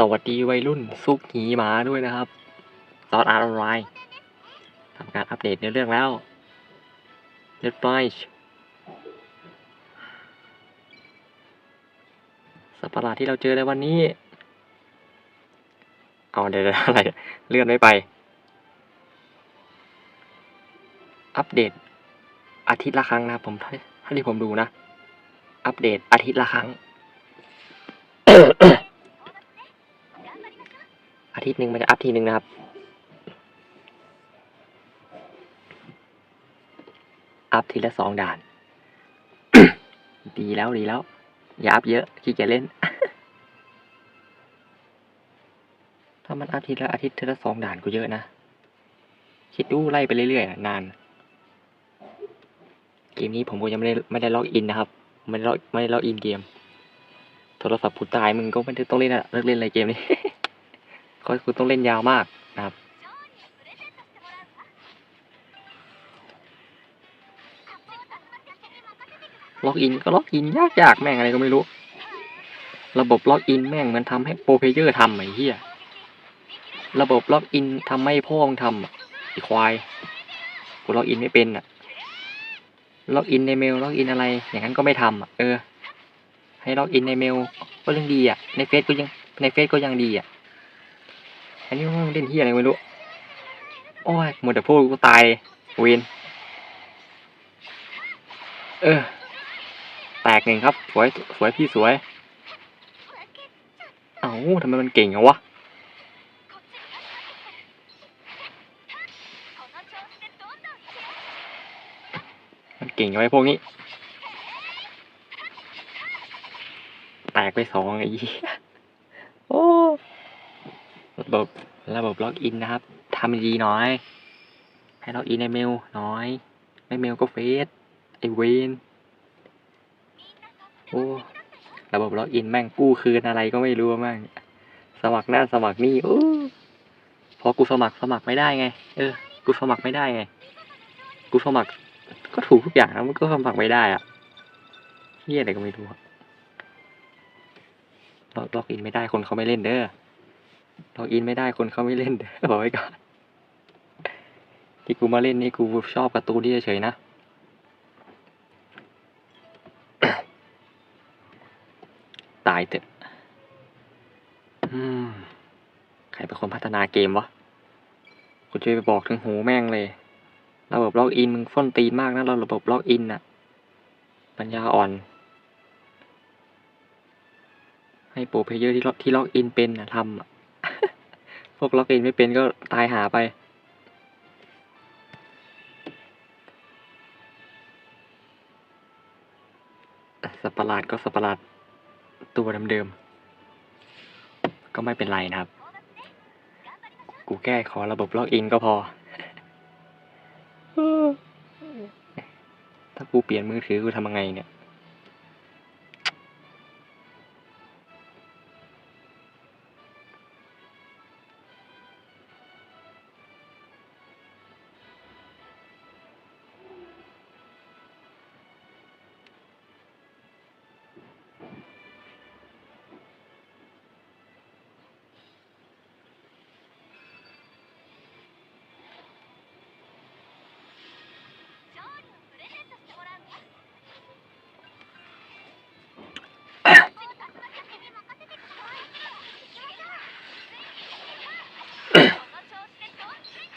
สวัสดีวัยรุ่นซุกหีหมาด้วยนะครับซอสอาร์ออนไลน์ทำการอัปเดตในเรื่องแล้วเรียบร้อยสัตว์ประหลาดที่เราเจอในวันนี้ เอาเดี๋ยวอะไร เลื่อนไม่ไป อัปเดต อาทิตย์ละครั้งนะผมถ้าที่ผมดูนะ อัปเดตอาทิตย์ละครั้ง ทิตย์หนึ่งมันจะอัพทีหนึ่งนะครับ อัพทีละสองด่าน ดีแล้วดีแล้ว อย่าอัพเยอะขี้เกียจเล่น ถ้ามันอัพทีละอาทิตย์ทีละสองด่านก็เยอะนะ คิดดูไล่ไปเรื่อยๆนาน เกมนี้ผมก็ยังไม่ได้ไม่ได้ล็อกอินนะครับ ไม่ได้ล็อกไม่ได้ล็อกอินเกมโทรศัพท์ผู้ตายมึงก็ไม่ได้ต้องเล่นอะเลิกเล่นเลยเกมนี้ ก็คุณต้องเล่นยาวมากนะครับ ล็อกอินก็ล็อกอินยากยากๆแม่งอะไรก็ไม่รู้ ระบบล็อกอินแม่งเหมันทำให้โปรเพลเยอร์ทำไอ้เหี้ย ระบบล็อกอินทำให้พ่อมึงทำอะไอ้ควาย กูล็อกอินไม่เป็นอะ ล็อกอินในเมลล็อกอินอะไร อย่างนั้นก็ไม่ทำอะ เออ ให้ล็อกอินในเมลก็ยังดีอะ ในเฟซก็ยัง ในเฟซก็ยังดีอะ อันนี้มึงเล่นเฮียอะไรไม่รู้ โอ้ยหมดแต่พูดกูตายเวนเออ แตกหนึ่งครับ สวย สวยพี่สวย เอ้าทำไมมันเก่งอะวะมันเก่งไว้พวกนี้ แตกไปสองไอ้โอ้ ระบบระบบล็อกอินนะครับทำดีหน่อย ให้ล็อกอินในเมลน้อยในเมลก็เฟซไอเวนโอ้ระบบล็อกอินแม่งกู้คืนอะไรก็ไม่รู้แม่งสมัครหน้าสมัครนี่โอ้พอกูสมัครสมัครไม่ได้ไง เออ กูสมัครไม่ได้ไง กูสมัคร ก็ถูกทุกอย่างแล้วมันก็สมัครไม่ได้อะเฮียอะไรก็ไม่รู้ล็อกล็อกอินไม่ได้คนเขาไม่เล่นเด้อ ล็อกอินไม่ได้คนเขาไม่เล่นบอกไว้ก่อนที่กูมาเล่นนี่กูชอบการ์ตูนที่เฉยๆนะตายเถอะอืมใครเป็นคนพัฒนาเกมวะกูจะไปบอกถึงหูแม่งเลย ระบบล็อกอินมึงฟ้นตีนมากนะเราระบบล็อกอินน่ะปัญญาอ่อน ให้โปรเพเยอร์ที่ล็อกที่ล็อกอินเป็นนะทำอะ พวกล็อกอินไม่เป็นก็ตายหาไป สัตว์ประหลาดก็สัตว์ประหลาดตัวเดิมๆ ก็ไม่เป็นไรนะครับ กูแก้ขอระบบล็อกอินก็พอ ถ้ากูเปลี่ยนมือถือกูทำยังไงเนี่ย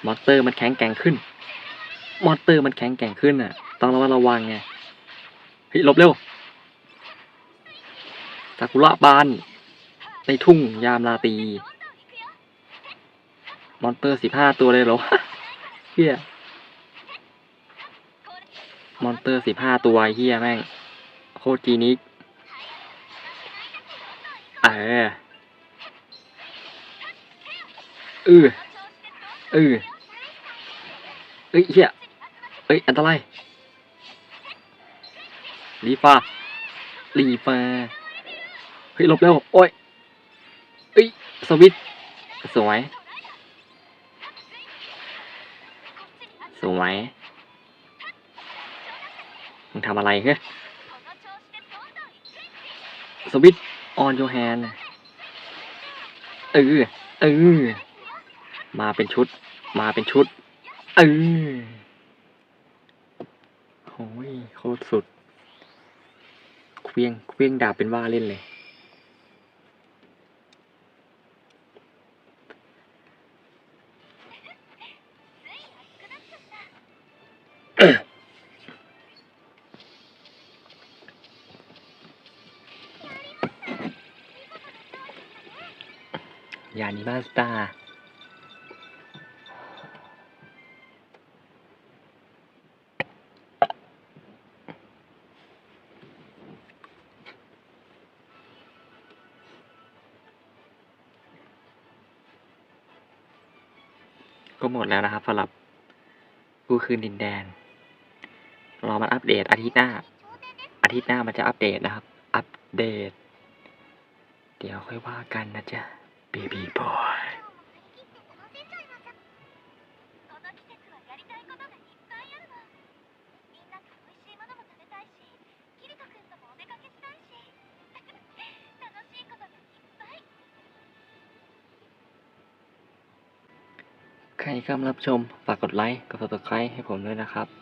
มอนสเตอร์มันแข็งแกร่งขึ้น มอนสเตอร์มันแข็งแกร่งขึ้นอะ ต้องระมัดระวังไงเฮ้ยหลบเร็วซากุระบาน ในทุ่งยามราตรีมอนเตอร์สิบห้าตัวเลยเหรอเฮียมอนเตอร์สิบห้าตัวเฮียแม่ง โคตรจีนิกเออเออ เออเอ้ยเฮียเอ้ย อันตรายลีฟ้าลีฟ้าเฮ้ยหลบเร็วโอ้ยเอ้ย สวิตสวย สวยมึงทำอะไรเฮ้ยสวิตออนโยแฮนเออ เออ มาเป็นชุด มาเป็นชุด เออโอ้ยโคตรสุด เควียงเควียงดาบเป็นว่าเล่นเลย ยานิมาสตาร์ ก็หมดแล้วนะครับสำหรับกู้คืนดินแดน รอมันอัปเดตอาทิตย์หน้า อาทิตย์หน้ามันจะอัปเดตนะครับ อัปเดต เดี๋ยวค่อยว่ากันนะจ๊ะ baby boy ใครเข้ามารับชม ฝากกดไลค์ กด subscribe ให้ผมด้วยนะครับ